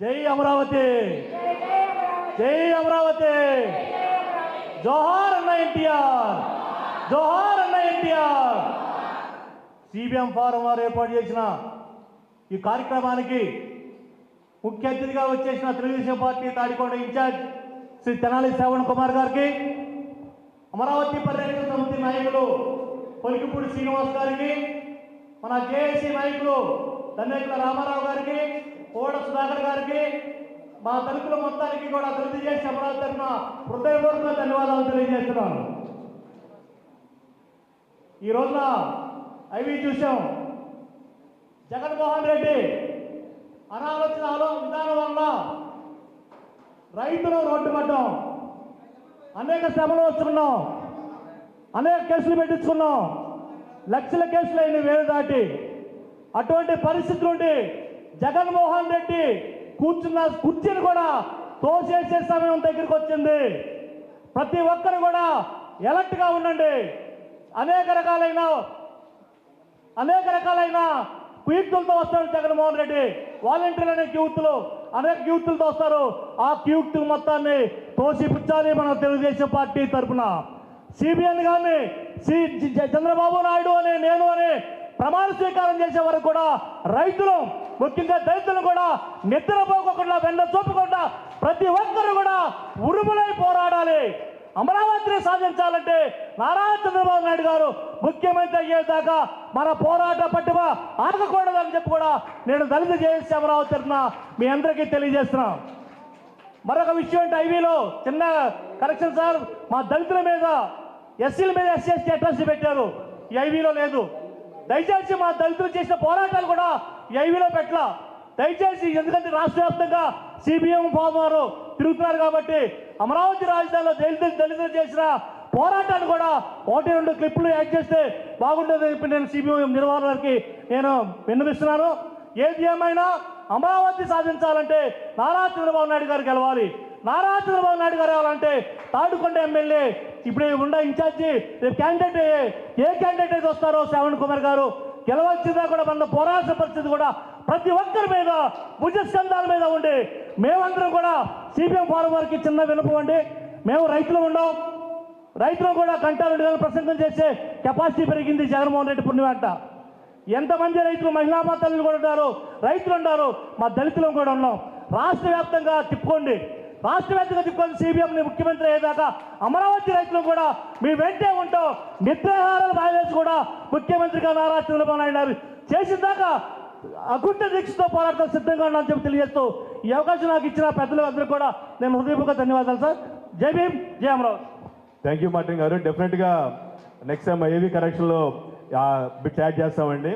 జై అమరావతి. జై అమరావతి. జోహార్ అన్న ఎన్టీఆర్. జోహార్ అన్న ఎన్టీఆర్. సిబిఎం ఫారం వారు ఏర్పాటు చేసిన ఈ కార్యక్రమానికి ముఖ్య అతిథిగా వచ్చేసిన తెలుగుదేశం పార్టీ తాడికొండ ఇన్ఛార్జ్ శ్రీ తెనాలి శ్రవణ్ కుమార్ గారికి అమరావతి పరిరక్షణ సమితి నాయకులు పొలికిపూడి శ్రీనివాస్ గారికి మన జేఏసీ నాయకులు ధన్యకుల రామారావు గారికి కోడ సుధాకర్ గారికి మా తలుపుల మొత్తానికి కూడా అభివృద్ధి చేసి అమరావతి తరఫున హృదయపూర్వక ధన్యవాదాలు తెలియజేస్తున్నాను. ఈ రోజున అవి చూసాం. జగన్మోహన్ రెడ్డి అనాలోచన ఆలో విధానం వల్ల రైతులు రోడ్డు పడ్డాం. అనేక శ్రమలు వస్తున్నాం. అనేక కేసులు పెట్టించుకున్నాం. లక్షల కేసులు అయిన వేలు దాటి. అటువంటి పరిస్థితి నుండి జగన్మోహన్ రెడ్డి కూర్చున్న కుర్చీని కూడా తోసేసే సమయం దగ్గరికి వచ్చింది. ప్రతి ఒక్కరు కూడా ఎలర్ట్గా ఉండండి. అనేక రకాలైన అనేక రకాలైన క్యూక్తులతో వస్తారు జగన్మోహన్ రెడ్డి. వాలంటీర్లు అనే క్యూక్తులు అనేక క్యూక్తులతో వస్తారు. ఆ క్యూక్తులు మొత్తాన్ని తోసిపుచ్చాలి మన తెలుగుదేశం పార్టీ తరఫున సిబిఎన్ గారిని సి చంద్రబాబు నాయుడు అని నేను అని ప్రమాణ స్వీకారం చేసే వరకు కూడా రైతులు ముఖ్యంగా దళితులు కూడా నిద్రపోకుండా వెన్న చూపకుండా ప్రతి ఒక్కరు కూడా ఉరుములై పోరాడాలి. అమరావతిని సాధించాలంటే నారా చంద్రబాబు నాయుడు గారు ముఖ్యమంత్రి అయ్యేదాకా మన పోరాట పట్టుమ ఆగకూడదని చెప్పి కూడా నేను దళిత జేఏసీ అమరావతి తరఫున మీ అందరికీ తెలియజేస్తున్నాను మరొక విషయం అంటే ఐవీలో చిన్న కరెక్షన్ సార్ మా దళితుల మీద ఎస్సీల మీద ఎస్సీ ఎస్టీ అట్రాసిటీ పెట్టారు. ఈ ఐవీలో లేదు. దయచేసి మా దళితులు చేసిన పోరాటాలు కూడా ఐవీలో పెట్టలా. దయచేసి ఎందుకంటే రాష్ట్ర వ్యాప్తంగా సిపిఎం ఫామ్ వారు తిరుగుతున్నారు కాబట్టి అమరావతి రాజధానిలో దళితులు దళితులు చేసిన పోరాటాన్ని కూడా ఒకటి రెండు క్లిప్పులు యాడ్ చేస్తే బాగుంటుందని చెప్పి నేను సిపిఎం నిర్వహణకి నేను విన్నవిస్తున్నాను. ఏది ఏమైనా అమరావతి సాధించాలంటే నారా చంద్రబాబు నాయుడు గారు గెలవాలి. నారా చంద్రబాబు నాయుడు గారు గెలవాలంటే తాడుకొండ ఎమ్మెల్యే ఇప్పుడు ఉండ ఇన్ఛార్జి రేపు క్యాండిడేట్ ఏ క్యాండిడేట్ అయితే వస్తారో శ్రవణ్ కుమార్ గారు గెలవచ్చిందా కూడా మన పోరాట పరిస్థితి కూడా ప్రతి ఒక్కరి మీద భుజస్కంధాల మీద ఉండి మేమందరం కూడా సిపిఎం ఫారం వారికి చిన్న వినపం అండి. మేము రైతులు ఉండం. రైతులు కూడా గంట రెండు వేల ప్రసంగం చేసే కెపాసిటీ పెరిగింది జగన్మోహన్ రెడ్డి పుణ్యమంట ఎంతమంది రైతులు మహిళా మాతలు కూడా ఉన్నారు రైతులు ఉన్నారు మా దళితులు కూడా ఉన్నాం. రాష్ట్ర వ్యాప్తంగా తిప్పుకోండి. రాష్ట్ర వ్యాప్తంగా తిప్పుకొని సిబిఎం ముఖ్యమంత్రి అయ్యేదాకా అమరావతి రైతులు కూడా మీ వెంటే ఉంటాం. నిద్రాహారాలు బాగేసి కూడా ముఖ్యమంత్రిగా నారా చంద్రబాబు నాయుడు గారు చేసిన దాకా అకుంఠ దీక్షతో పోరాటం సిద్ధంగా ఉన్నాను చెప్పి తెలియజేస్తూ ఈ అవకాశం నాకు ఇచ్చిన పెద్దలు అందరూ కూడా నేను హృదయపూర్వక ధన్యవాదాలు సార్. జై భీమ్ జై అమరావతి. థ్యాంక్ యూ మార్టిన్ గారు. డెఫినెట్గా నెక్స్ట్ టైం ఏవి కరెక్షన్లో బిట్ యాడ్ చేస్తామండి.